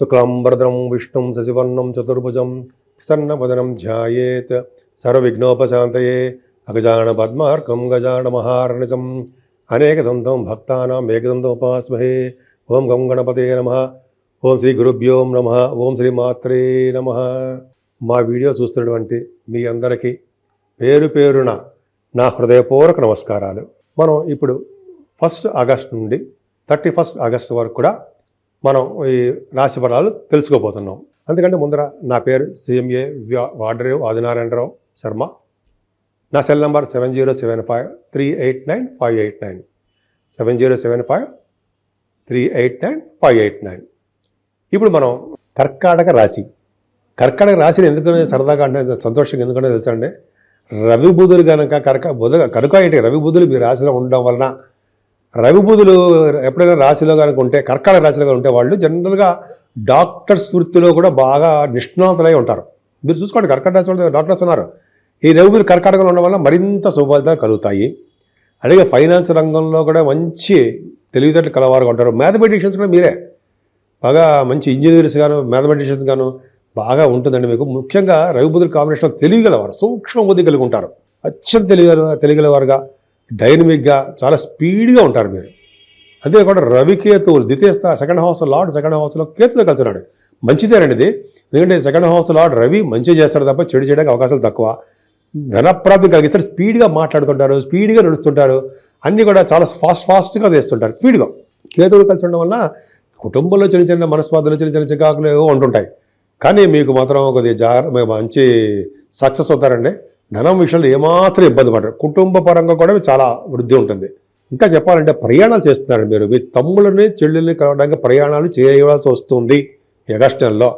శుక్లాంబరదరం విష్ణుం శశివర్ణం చతుర్భుజం ప్రసన్నవదనం ధ్యాయేత్. సర్వవిఘ్నోపశాంతయే. అగజాన పద్మార్కం గజాన మహార్నిజం అనేకదంతం భక్తానాం ఏకదంతోపాస్మహే. ఓం గం గణపతే నమ. ఓం శ్రీ గురుభ్యో నమ. ఓం శ్రీ మాత్రే నమ. మా వీడియో చూస్తున్నటువంటి మీ అందరికీ పేరు పేరున నా హృదయపూర్వక నమస్కారాలు. మనం ఇప్పుడు ఫస్ట్ ఆగస్ట్ నుండి థర్టీ ఫస్ట్ ఆగస్ట్ వరకు కూడా మనం ఈ రాష్ట్ర ఫలాలు తెలుసుకోబోతున్నాం. అందుకంటే ముందర నా పేరు సిఎంఏ వాడరేవ్ ఆదినారాయణరావు శర్మ. నా cell number seven zero seven five three eight nine five eight nine. Seven zero seven five three eight nine five eight nine. ఇప్పుడు మనం కర్కాటక రాశి. కర్కాటక రాశిని ఎందుకు సరదాగా అంటే సంతోషంగా ఎందుకంటే తెలుసండి రవి బుధులు కనుక కర్క బుధ కనుక ఏంటి రవి బుధులు మీ రాశిలో ఉండడం వలన రవి ఎప్పుడైనా రాశిలో కనుక ఉంటే కర్కాటక రాశిలో కనుక ఉంటే వాళ్ళు జనరల్గా డాక్టర్స్ వృత్తిలో కూడా బాగా నిష్ణాతులై ఉంటారు. మీరు చూసుకోండి కర్కాటక రాశి వాళ్ళు డాక్టర్స్ ఉన్నారు. ఈ రవి కర్కాటకలో ఉండడం వల్ల మరింత శుభఫలితాలు కలుగుతాయి. అలాగే ఫైనాన్స్ రంగంలో కూడా మంచి తెలివితేటలు కలవారుగా ఉంటారు. మ్యాథమెటిషియన్స్ కూడా మీరే. బాగా మంచి ఇంజనీర్స్ గాను మ్యాథమెటిషియన్స్ గాను బాగా ఉంటుందండి మీకు. ముఖ్యంగా రవి కాంబినేషన్ తెలియగలవారు సూక్ష్మ బుద్ధి కలిగి ఉంటారు. అత్యంత తెలియగల తెలియగలవారుగా డైనమిక్గా చాలా స్పీడ్గా ఉంటారు మీరు. అంతేకాకుండా రవికేతువులు ద్వితీయ సెకండ్ హౌస్ లార్డ్ సెకండ్ హౌస్లో కేతుతో కలిసినాడు. మంచిదేనండి ఇది. ఎందుకంటే సెకండ్ హౌస్ లార్డ్ రవి మంచి చేస్తాడు తప్ప చెడు చేయడానికి అవకాశాలు తక్కువ. ధనప్రాప్తి కలిగిస్తారు స్పీడ్గా మాట్లాడుతుంటారు స్పీడ్గా నడుస్తుంటారు. అన్నీ కూడా చాలా ఫాస్ట్ ఫాస్ట్గా చేస్తుంటారు స్పీడ్గా. కేతువులు కలిసి ఉండడం వల్ల కుటుంబంలో చిన్న చిన్న మనస్పాదులు చిన్న చిన్న చికాకులు ఏవో ఉంటుంటాయి. కానీ మీకు మాత్రం కొద్దిగా జాగ్రత్త మంచి సక్సెస్ అవుతారండి. ధనం విషయంలో ఏమాత్రం ఇబ్బంది పడరు. కుటుంబ పరంగా కూడా చాలా వృద్ధి ఉంటుంది. ఇంకా చెప్పాలంటే ప్రయాణాలు చేస్తున్నారు మీరు. మీ తమ్ముళ్ళని చెల్లెల్ని కలవడానికి ప్రయాణాలు చేయవలసి వస్తుంది ఆగస్ట్ నెలలో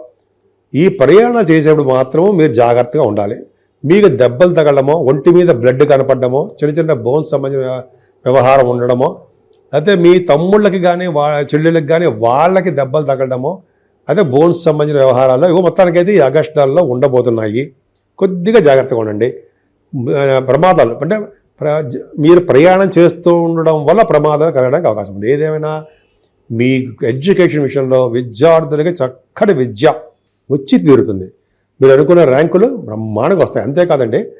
ఈ ప్రయాణాలు చేసేప్పుడు మాత్రము మీరు జాగ్రత్తగా ఉండాలి. మీకు దెబ్బలు తగలడమో ఒంటి మీద బ్లడ్ కనపడమో చిన్న చిన్న బోన్స్ సంబంధించిన వ్యవహారం ఉండడమో అయితే మీ తమ్ముళ్ళకి కానీ వా చెల్లెళ్ళకి కానీ వాళ్ళకి దెబ్బలు తగలడమో అదే బోన్స్ సంబంధించిన వ్యవహారాల్లో ఇవి మొత్తానికైతే ఈ ఆగస్టు నెలలో ఉండబోతున్నాయి. కొద్దిగా జాగ్రత్తగా ఉండండి. ప్రమాదాలు అంటే జ- మీరు ప్రయాణం చేస్తూ ఉండడం వల్ల ప్రమాదాలు కలగడానికి అవకాశం ఉంది. ఏదేమైనా మీ ఎడ్యుకేషన్ విషయంలో విద్యార్థులకి చక్కటి విద్య వచ్చి తీరుతుంది. మీరు అనుకున్న ర్యాంకులు బ్రహ్మాండంగా వస్తాయి. అంతేకాదండి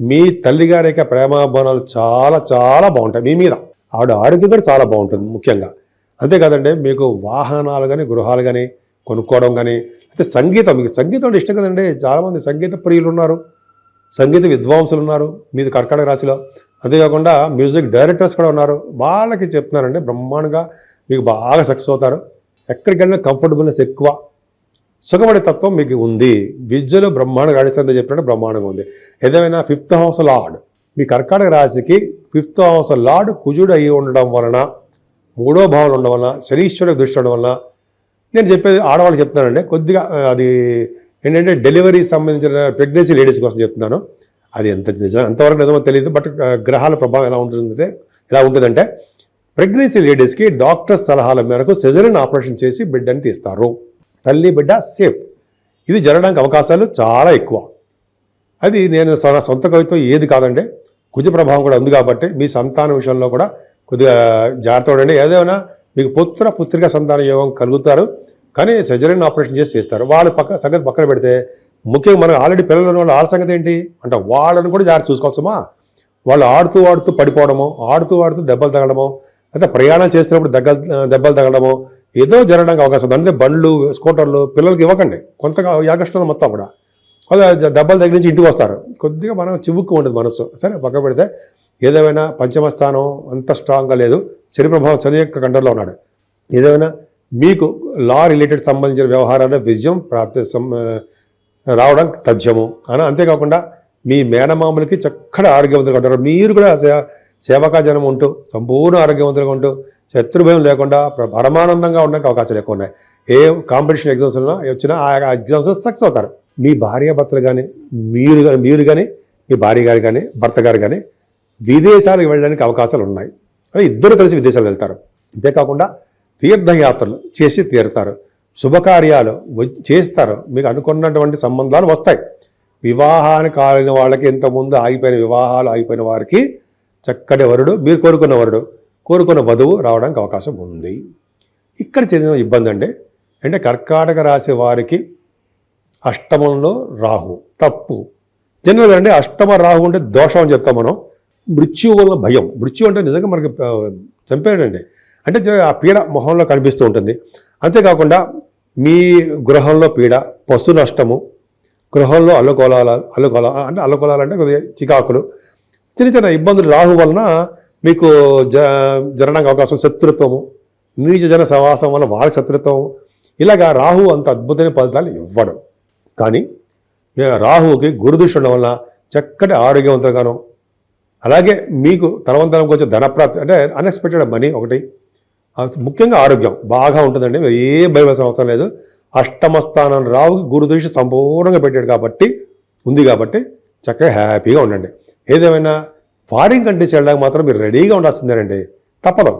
మీ తల్లిగారి యొక్క ప్రేమాభానాలు చాలా చాలా బాగుంటాయి. మీ మీద ఆవిడ ఆరోగ్యం కూడా చాలా బాగుంటుంది ముఖ్యంగా. అంతేకాదండి మీకు వాహనాలు కానీ గృహాలు కానీ కొనుక్కోవడం కానీ అంటే సంగీతం మీకు సంగీతం అంటే ఇష్టం కదండి. చాలామంది సంగీత ప్రియులు ఉన్నారు సంగీత విద్వాంసులు ఉన్నారు మీది కర్కాటక రాశిలో. అంతేకాకుండా మ్యూజిక్ డైరెక్టర్స్ కూడా ఉన్నారు. వాళ్ళకి చెప్తున్నారండి బ్రహ్మాండంగా మీకు బాగా సక్సెస్ అవుతారు. ఎక్కడికైనా కంఫర్టబుల్నెస్ ఎక్కువ. సుఖపడే తత్వం మీకు ఉంది. విద్యలో బ్రహ్మాండంగా ఆడిస్తుందని చెప్పినట్టు బ్రహ్మాండంగా ఉంది. ఏదేమైనా ఫిఫ్త్ హౌస్ లార్డ్. మీ కర్కాటక రాశికి ఫిఫ్త్ హౌస్ లార్డ్ కుజుడు అయి ఉండడం వలన మూడో భావన ఉండడం వలన శనీశ్వరుడు దృష్టి ఉండడం వలన నేను చెప్పేది ఆడవాళ్ళకి చెప్తున్నానండి. కొద్దిగా అది ఏంటంటే డెలివరీ సంబంధించిన ప్రెగ్నెన్సీ లేడీస్ కోసం చెప్తున్నాను. అది ఎంత నిజం ఎంతవరకు నిజమో తెలియదు బట్ గ్రహాల ప్రభావం ఎలా ఉంటుందంటే ఎలా ఉంటుందంటే ప్రెగ్నెన్సీ లేడీస్కి డాక్టర్ సలహాల మేరకు సెజరిన్ ఆపరేషన్ చేసి బిడ్డని తీస్తారు. తల్లి బిడ్డ సేఫ్ ఇది జరగడానికి అవకాశాలు చాలా ఎక్కువ. అది నేను సొంత కవిత్వం ఏది కాదండి. కుజ ప్రభావం కూడా ఉంది కాబట్టి మీ సంతాన విషయంలో కూడా కొద్దిగా జాగ్రత్త ఉండండి. ఏదైనా మీకు పుత్ర పుత్రిక సంతాన యోగం కలుగుతారు. కానీ సర్జరీని ఆపరేషన్ చేసి చేస్తారు. వాళ్ళ పక్క సంగతి పక్కన పెడితే ముఖ్యంగా మనకు ఆల్రెడీ పిల్లలు ఉన్న వాళ్ళ వాళ్ళ సంగతి ఏంటి? అంటే వాళ్ళని కూడా జాగ్రత్త చూసుకోవచ్చమా వాళ్ళు ఆడుతూ ఆడుతూ పడిపోవడము ఆడుతూ ఆడుతూ దెబ్బలు తగలడము అయితే ప్రయాణం చేస్తున్నప్పుడు దగ్గ దెబ్బలు తగలడము ఏదో జరగడానికి అవకాశం ఉంది. అంటే బండ్లు స్కూటర్లు పిల్లలకి ఇవ్వకండి. కొంతగా యాగస్టులో మొత్తం కూడా. అలా దెబ్బలు దగ్గర నుంచి ఇంటికి వస్తారు. కొద్దిగా మనం చివుక్కు ఉంటుంది మనసు. సరే పక్క పెడితే ఏదేమైనా పంచమ స్థానం అంత స్ట్రాంగ్గా లేదు. శని ప్రభావం శని యొక్క కంట్రోల్లో ఉన్నాడు. ఏదేమైనా మీకు లా రిలేటెడ్ సంబంధించిన వ్యవహారాల్లో విజయం ప్రాప్తి సం- రావడం తథ్యము. అని అంతేకాకుండా మీ మేనమామలకి చక్కటి ఆరోగ్యవంతులుగా ఉంటారు. మీరు కూడా సేవకాజనం ఉంటూ సంపూర్ణ ఆరోగ్యవంతులుగా ఉంటూ శత్రుభయం లేకుండా పరమానందంగా ఉండడానికి అవకాశాలు ఎక్కువ ఉన్నాయి. ఏ కాంపిటీషన్ ఎగ్జామ్స్ ఉన్నా వచ్చినా ఆ ఎగ్జామ్స్ సక్సెస్ అవుతారు. మీ భార్యాభర్తలు కానీ మీరు కానీ మీరు కానీ మీ భార్య గారు కానీ భర్త గారు కానీ విదేశాలకు వెళ్ళడానికి అవకాశాలు ఉన్నాయి. అని ఇద్దరు కలిసి విదేశాలు వెళ్తారు. అంతేకాకుండా తీర్థయాత్రలు చేసి తీరుతారు. శుభకార్యాలు చేస్తారు. మీకు అనుకున్నటువంటి సంబంధాలు వస్తాయి. వివాహానికి కాలిన వాళ్ళకి ఇంతకుముందు ఆగిపోయిన వివాహాలు ఆగిపోయిన వారికి చక్కటి వరుడు మీరు కోరుకున్న వరుడు కోరుకున్న వధువు రావడానికి అవకాశం ఉంది. ఇక్కడ చెందిన ఇబ్బంది అండి. అంటే కర్కాటక రాశి వారికి అష్టమంలో రాహు తప్పు. జనరల్ అంటే అష్టమ రాహు అంటే దోషం అని చెప్తాం మనం. మృత్యు వల్ల భయం. మృత్యు అంటే నిజంగా మనకి చంపేయడండి. అంటే ఆ పీడ మొహంలో కనిపిస్తూ ఉంటుంది. అంతేకాకుండా మీ గృహంలో పీడ పశు నష్టము గృహంలో అల్లుకోలాల అల్లుకోల అంటే అల్లుకోలాలు అంటే కొద్దిగా చికాకులు చిన్న చిన్న ఇబ్బందులు రాహు వలన మీకు జ జరడానికి అవకాశం శత్రుత్వము నీచ జన సవాసం వల్ల వాళ్ళకి శత్రుత్వం ఇలాగా రాహు అంత అద్భుతమైన ఫలితాలు ఇవ్వడం. కానీ రాహుకి రాహువుకి గురుదృష్టి ఉండడం వలన చక్కటి ఆరోగ్యవంతంగాను అలాగే మీకు తలవంతరంకి వచ్చే ధనప్రాప్తి అంటే అన్ఎక్స్పెక్టెడ్ మనీ ఒకటి. ముఖ్యంగా ఆరోగ్యం బాగా ఉంటుందండి. మీరు ఏ భయపడాల్సిన అవసరం లేదు. అష్టమ స్థానం రావు గురుదృష్టి సంపూర్ణంగా పెట్టాడు కాబట్టి ఉంది కాబట్టి చక్కగా హ్యాపీగా ఉండండి. ఏదేమైనా ఫారిన్ కంట్రీస్ వెళ్ళడానికి మాత్రం మీరు రెడీగా ఉండాల్సిందేనండి. తప్పదు.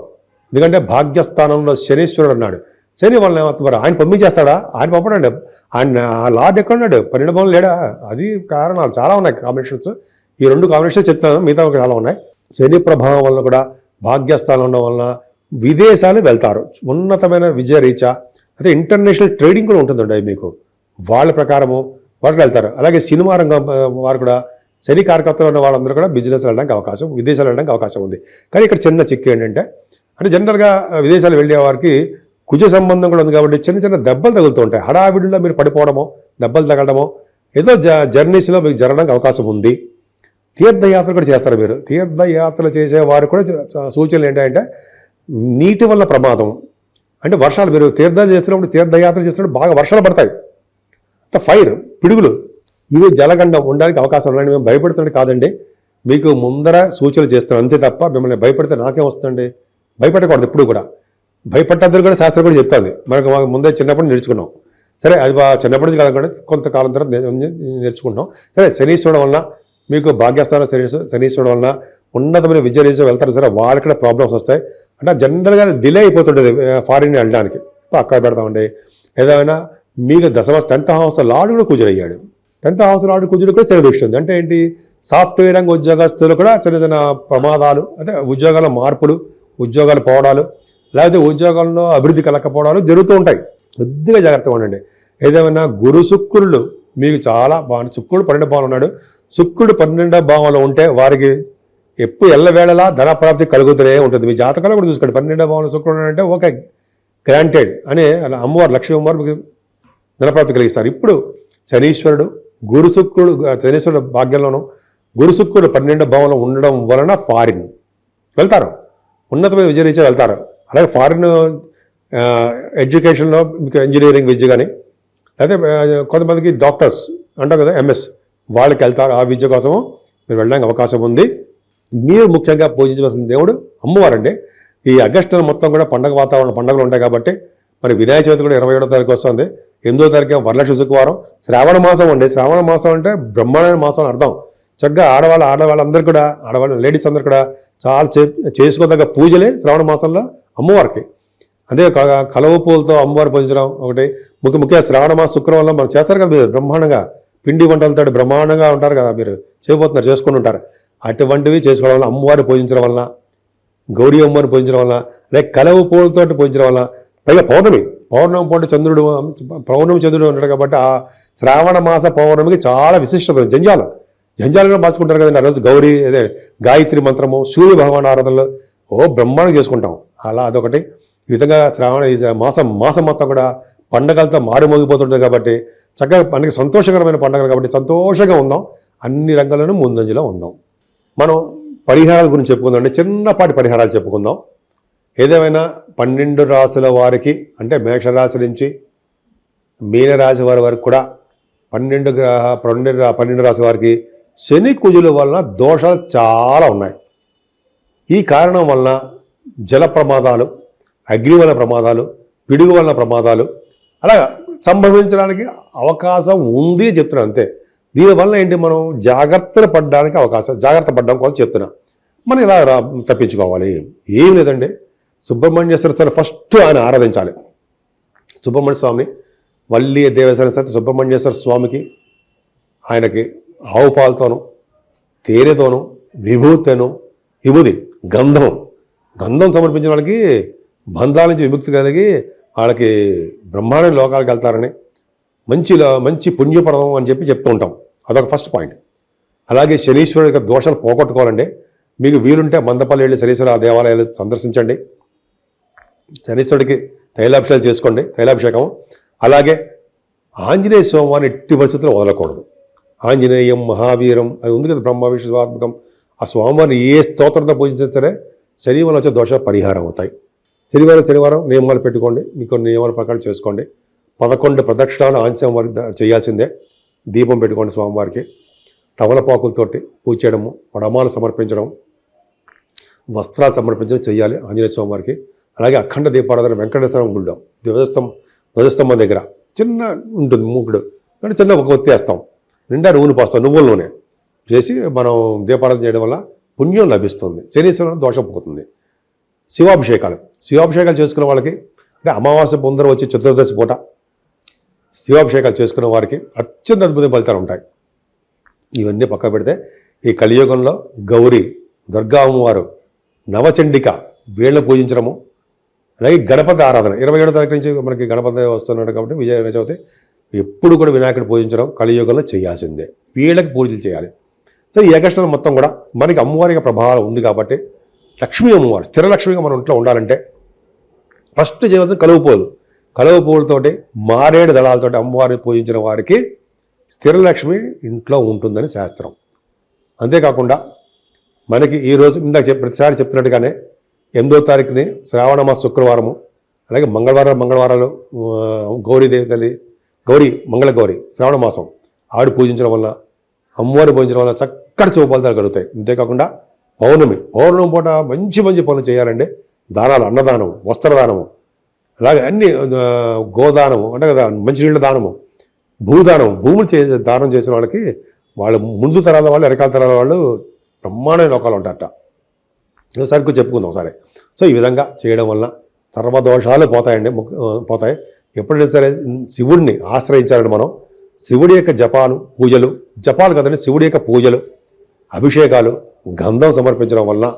ఎందుకంటే భాగ్యస్థానంలో శనీశ్వరుడు అన్నాడు శని వాళ్ళని మరి ఆయన పంపించేస్తాడా? ఆయన పంపడండి. ఆయన ఆ లార్డ్ ఎక్కడున్నాడు? పన్నెండు పనులు లేడా? అది కారణాలు చాలా ఉన్నాయి. కాంబినేషన్స్. ఈ రెండు కాంబినేషన్ చెప్తాను మిగతా ఒక చాలా ఉన్నాయి. శని ప్రభావం వల్ల కూడా భాగ్యస్థానం ఉండడం వలన విదేశాలు వెళ్తారు. ఉన్నతమైన విజయ రీచా అదే ఇంటర్నేషనల్ ట్రేడింగ్ కూడా ఉంటుందండి మీకు. వాళ్ళ ప్రకారము వాళ్ళు వెళ్తారు. అలాగే సినిమా రంగం వారు కూడా శని కార్యకర్తలు ఉన్న వాళ్ళందరూ కూడా బిజినెస్ వెళ్ళడానికి అవకాశం విదేశాలు వెళ్ళడానికి అవకాశం ఉంది. కానీ ఇక్కడ చిన్న చిక్కు ఏంటంటే అంటే జనరల్గా విదేశాలు వెళ్ళే వారికి కుజ సంబంధం కూడా ఉంది కాబట్టి చిన్న చిన్న దెబ్బలు తగులుతూ ఉంటాయి. హడావిడిలో మీరు పడిపోవడమో దెబ్బలు తగలడమో ఏదో జ జర్నీస్లో మీకు జరగడానికి అవకాశం ఉంది. తీర్థయాత్ర కూడా చేస్తారు మీరు. తీర్థయాత్రలు చేసేవారు కూడా సూచనలు ఏంటంటే నీటి వల్ల ప్రమాదం. అంటే వర్షాలు మీరు తీర్థాలు చేస్తున్నప్పుడు తీర్థయాత్ర చేస్తున్నప్పుడు బాగా వర్షాలు పడతాయి. అంత ఫైర్ పిడుగులు. ఇవి జలగండం ఉండడానికి అవకాశం ఉన్నాయని మేము భయపడుతుంది కాదండి. మీకు ముందర సూచనలు చేస్తున్నాం అంతే తప్ప మిమ్మల్ని భయపడితే నాకేం వస్తుందండి? భయపెట్టకూడదు ఎప్పుడు కూడా. భయపడ్డద్దరు కూడా శాస్త్రం కూడా చెప్తుంది. మనకు మాకు ముందే చిన్నప్పుడు నేర్చుకున్నాం. సరే అది చిన్నప్పటి నుంచి కాదు కొంతకాలం తర్వాత నేర్చుకుంటాం సరే శనీశ్వరుడు వల్ల మీకు భాగ్యస్థానం శనీశ్వర శనీశ్వరుడు వలన ఉన్నతమైన విద్య రీత్యా వెళ్తారు సరే వాళ్ళకి కూడా ప్రాబ్లమ్స్ వస్తాయి. అంటే జనరల్గా డిలే అయిపోతుంటుంది ఫారిన్ వెళ్ళడానికి. అక్కడ పెడతామండి. ఏదైనా మీకు దశమ టెన్త్ హౌస్ లాడు కూడా కుజరయ్యాడు టెన్త్ హౌస్ లాడు కుజుడు కూడా చిన్న అంటే ఏంటి? సాఫ్ట్వేర్ రంగ ఉద్యోగస్తులు కూడా చిన్న చిన్న ప్రమాదాలు అంటే ఉద్యోగాల మార్పులు ఉద్యోగాలు పోవడాలు లేకపోతే ఉద్యోగాల్లో అభివృద్ధి కలకపోవడాలు జరుగుతూ ఉంటాయి. కొద్దిగా జాగ్రత్తగా ఉండండి. ఏదేమైనా గురు శుక్రులు మీకు చాలా బాగుంది శుక్రుడు పన్నెండు బాగున్నాడు ఉన్నాడు. శుక్రుడు పన్నెండో భావంలో ఉంటే వారికి ఎప్పుడు ఎల్లవేళలా ధనప్రాప్తి కలుగుతూనే ఉంటుంది. మీ జాతకాలు కూడా చూసుకోండి. పన్నెండో భావంలో శుక్రుడు అంటే ఓకే గ్రాంటెడ్ అని అమ్మవారు లక్ష్మీ అమ్మవారు మీకు ధనప్రాప్తి కలిగిస్తారు. ఇప్పుడు శనీశ్వరుడు గురు శుక్రుడు శనీశ్వరుడు భాగ్యంలోనూ గురు శుక్రుడు పన్నెండో భావంలో ఉండడం వలన ఫారిన్ వెళ్తారు. ఉన్నతమైన విద్య వెళ్తారు. అలాగే ఫారిన్ ఎడ్యుకేషన్లో మీకు ఇంజనీరింగ్ విద్య కానీ అయితే కొంతమందికి డాక్టర్స్ అంటారు కదా ఎంఎస్ వాళ్ళకి వెళ్తారు. ఆ విద్య కోసం మీరు వెళ్ళడానికి అవకాశం ఉంది. మీరు ముఖ్యంగా పూజించవలసిన దేవుడు అమ్మవారండి. ఈ ఆగస్టు మొత్తం కూడా పండగ వాతావరణం పండుగలు ఉంటాయి కాబట్టి మరి వినాయక చవితి కూడా ఇరవై ఏడో తారీఖు వస్తుంది. ఎనిమిదో తారీఖు వరలక్ష్మి శుక్రవారం. శ్రావణ మాసం అండి. శ్రావణ మాసం అంటే బ్రహ్మాండమైన మాసం అని అర్థం. చక్కగా ఆడవాళ్ళ ఆడవాళ్ళందరూ కూడా ఆడవాళ్ళ లేడీస్ అందరూ కూడా చాలా చే చేసుకోదగ్గ పూజలే శ్రావణ మాసంలో అమ్మవారికి. అదే కలవ పూలతో అమ్మవారు పూజించడం ఒకటి. ముఖ్య ముఖ్యంగా శ్రావణ మాస శుక్రవారంలో మనం చేస్తారు కదా మీరు బ్రహ్మాండంగా. పిండి వంటలతో బ్రహ్మాండంగా ఉంటారు కదా మీరు. చేయబోతున్నారు చేసుకుని ఉంటారు. అటువంటివి చేసుకోవడం వల్ల అమ్మవారిని పూజించడం వల్ల గౌరీ అమ్మవారిని పూజించడం వల్ల లేక కలవ పూలతో పూజించడం వల్ల పైగా పౌర్ణమి. పౌర్ణమి పూట చంద్రుడు పౌర్ణమి చంద్రుడు ఉంటాడు కాబట్టి ఆ శ్రావణ మాస పౌర్ణమికి చాలా విశిష్టత ఉంది. జంజాలు జంజాలు కూడా మార్చుకుంటారు కదండి. ఆ రోజు గౌరీ అదే గాయత్రి మంత్రము సూర్య భగవాన్ ఆరాధనలు ఓ బ్రహ్మాండం చేసుకుంటాం. అలా అదొకటి. ఈ విధంగా శ్రావణ మాసం మాసం మొత్తం కూడా పండగలతో మారుమోగిపోతుంటుంది కాబట్టి చక్కగా మనకి సంతోషకరమైన పండుగలు కాబట్టి సంతోషంగా ఉందాం. అన్ని రంగాల్లోనూ ముందంజలో ఉందాం. మనం పరిహారాల గురించి చెప్పుకుందాం అంటే చిన్నపాటి పరిహారాలు చెప్పుకుందాం. ఏదేమైనా పన్నెండు రాసుల వారికి అంటే మేషరాశి నుంచి మీనరాశి వారి వరకు కూడా పన్నెండు గ్రహ పన్నెండు పన్నెండు రాశి వారికి శని కుజుల వలన దోషాలు చాలా ఉన్నాయి. ఈ కారణం వలన జల ప్రమాదాలు అగ్ని వల్ల ప్రమాదాలు పిడుగు వల్ల ప్రమాదాలు అలా సంభవించడానికి అవకాశం ఉంది అని చెప్తున్నా అంతే. దీనివల్ల ఏంటి మనం జాగ్రత్తలు పడడానికి అవకాశం జాగ్రత్త పడడం కోసం చెప్తున్నా. మనం ఇలా తప్పించుకోవాలి. ఏం లేదండి. సుబ్రహ్మణ్యేశ్వర స్వామి ఫస్ట్ ఆయన ఆరాధించాలి. సుబ్రహ్మణ్య స్వామిని వల్లి దేవేశ్వర సరే సుబ్రహ్మణ్యేశ్వర స్వామికి ఆయనకి ఆవు పాలతోనూ తేనెతోనూ విభూతితోనూ విభూది గంధం. గంధం సమర్పించిన వాళ్ళకి బంధాల నుంచి విముక్తి కలిగి వాళ్ళకి బ్రహ్మాండ లోకాలకు వెళ్తారని మంచి మంచి పుణ్యపడడం అని చెప్పి చెప్తూ ఉంటాం. అదొక ఫస్ట్ పాయింట్ అలాగే శనీశ్వరుడి యొక్క దోషాలు పోగొట్టుకోవాలండి. మీకు వీలుంటే మందపల్లి వెళ్ళి శనీశ్వర దేవాలయాలు సందర్శించండి. శనీశ్వరుడికి తైలాభిషేకం చేసుకోండి తైలాభిషేకం. అలాగే ఆంజనేయ స్వామివారిని ఎట్టి పరిస్థితుల్లో వదలకూడదు. ఆంజనేయం మహావీరం అది ఉంది కదా బ్రహ్మ విష్ణువాత్మకం ఆ స్వామివారిని ఏ స్తోత్రంతో పూజించినా సరే శరీరంలో వచ్చే దోషాలు పరిహారం అవుతాయి. శనివారం శనివారం నియమాలు పెట్టుకోండి. మీకు నియమాల ప్రకారం చేసుకోండి. పదకొండు ప్రదక్షిణాలు ఆంశం వారికి చేయాల్సిందే. దీపం పెట్టుకోండి స్వామివారికి. తమలపాకులతోటి పూజ చేయడము పడమాలు సమర్పించడం వస్త్రాలు సమర్పించడం చేయాలి ఆంజనేయ స్వామి వారికి అలాగే అఖండ దీపారాధన వెంకటేశ్వరం గుళ్ళో ధ్వజస్తం ధ్వజస్తంభం దగ్గర చిన్న ఉంటుంది మూకుడు. అంటే చిన్న ఒక ఒత్తి వేస్తాం. నిండా నూనె పోస్తాం నువ్వుల నూనె. చేసి మనం దీపారాధన చేయడం వల్ల పుణ్యం లభిస్తుంది. శనీశ్వరం దోషం పోతుంది. శివాభిషేకాలు. శివాభిషేకాలు చేసుకున్న వాళ్ళకి అంటే అమావాస్య పొందర వచ్చి చతుర్దశి పూట శివాభిషేకాలు చేసుకున్న వారికి అత్యంత అద్భుత ఫలితాలు ఉంటాయి. ఇవన్నీ పక్క పెడితే ఈ కలియుగంలో గౌరీ దుర్గా అమ్మవారు నవచండిక వీళ్ళని పూజించడము అలాగే గణపతి ఆరాధన. ఇరవై ఏడో తారీఖు నుంచి మనకి గణపతి వస్తున్నాడు కాబట్టి విజయ చవితి ఎప్పుడు కూడా వినాయకుడు పూజించడం కలియుగంలో చేయాల్సిందే. వీళ్ళకి పూజలు చేయాలి. సో ఈ ఏకష్టం మొత్తం కూడా మనకి అమ్మవారికి ప్రభావం ఉంది కాబట్టి లక్ష్మీ అమ్మవారు స్థిర లక్ష్మిగా మన ఇంట్లో ఉండాలంటే ఫస్ట్ జీవితం కలువు కలువపోలతోటి పూలతోటి మారేడు దళాలతోటి అమ్మవారిని పూజించిన వారికి స్థిరలక్ష్మి ఇంట్లో ఉంటుందని శాస్త్రం. అంతేకాకుండా మనకి ఈరోజు ఇందాక చెప్ ప్రతిసారి చెప్తున్నట్టుగానే ఎనిమిదో తారీఖుని శ్రావణ మాస శుక్రవారము అలాగే మంగళవారం మంగళవారాలు గౌరీదేవి తల్లి గౌరీ మంగళ గౌరి శ్రావణ మాసం ఆవిడ పూజించడం వల్ల అమ్మవారిని పూజించడం వల్ల చక్కటి శుభఫలితాలు కలుగుతాయి. అంతేకాకుండా పౌర్ణమి. పౌర్ణమి పూట మంచి మంచి పనులు చేయాలండి. దానాలు అన్నదానము వస్త్రదానము అలాగే అన్ని గోదానము అంటే కదా మంచినీళ్ళ దానము భూదానం భూములు చే దానం చేసిన వాళ్ళకి వాళ్ళు ముందు తరాల వాళ్ళు వెనకాల తరాల వాళ్ళు బ్రహ్మాండమైన లోకాలు ఉంటారట. ఒకసారి చెప్పుకుందాం ఒకసారి. సో ఈ విధంగా చేయడం వల్ల సర్వదోషాలు పోతాయండి. పోతాయి. ఎప్పుడైతే సరే శివుడిని ఆశ్రయించాలండి మనం. శివుడి యొక్క జపాలు పూజలు జపాలు కదండి శివుడి యొక్క పూజలు అభిషేకాలు గంధం సమర్పించడం వలన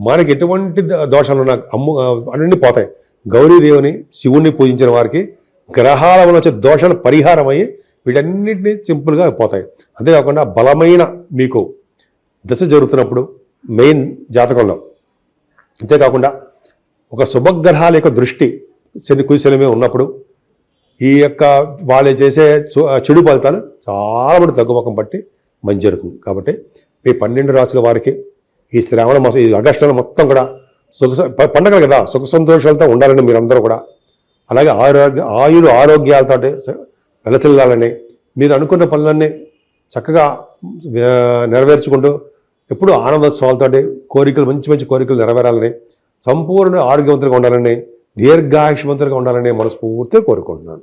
మనకి ఎటువంటి దోషాలు ఉన్నా అమ్ము అన్నీ పోతాయి. గౌరీదేవిని శివుణ్ణి పూజించిన వారికి గ్రహాల వల్ల వచ్చే దోషాలు పరిహారం అయ్యి వీటన్నిటిని సింపుల్గా పోతాయి. అంతేకాకుండా బలమైన మీకు దశ జరుగుతున్నప్పుడు మెయిన్ జాతకంలో. అంతేకాకుండా ఒక శుభగ్రహాల యొక్క దృష్టి శని కుశలమే ఉన్నప్పుడు ఈ యొక్క వాళ్ళు చేసే చు- చెడు ఫలితాలు చాలా మంది తగ్గుముఖం పట్టి మంచి జరుగుతుంది. కాబట్టి మీ పన్నెండు రాసుల వారికి ఈ శ్రావణ మాసం ఈ ఆగస్టు మొత్తం కూడా సుఖ పండగలు కదా సుఖ సంతోషాలతో ఉండాలని మీరందరూ కూడా. అలాగే ఆరోగ్య ఆయులు ఆరోగ్యాలతో వెలసిల్లాలని మీరు అనుకున్న పనులన్నీ చక్కగా నెరవేర్చుకుంటూ ఎప్పుడూ ఆనందోత్సవాలతో కోరికలు మంచి మంచి కోరికలు నెరవేరాలని సంపూర్ణ ఆరోగ్యవంతులుగా ఉండాలని దీర్ఘాయుష్మంతులుగా ఉండాలని మనస్ఫూర్తిగా కోరుకుంటున్నాను.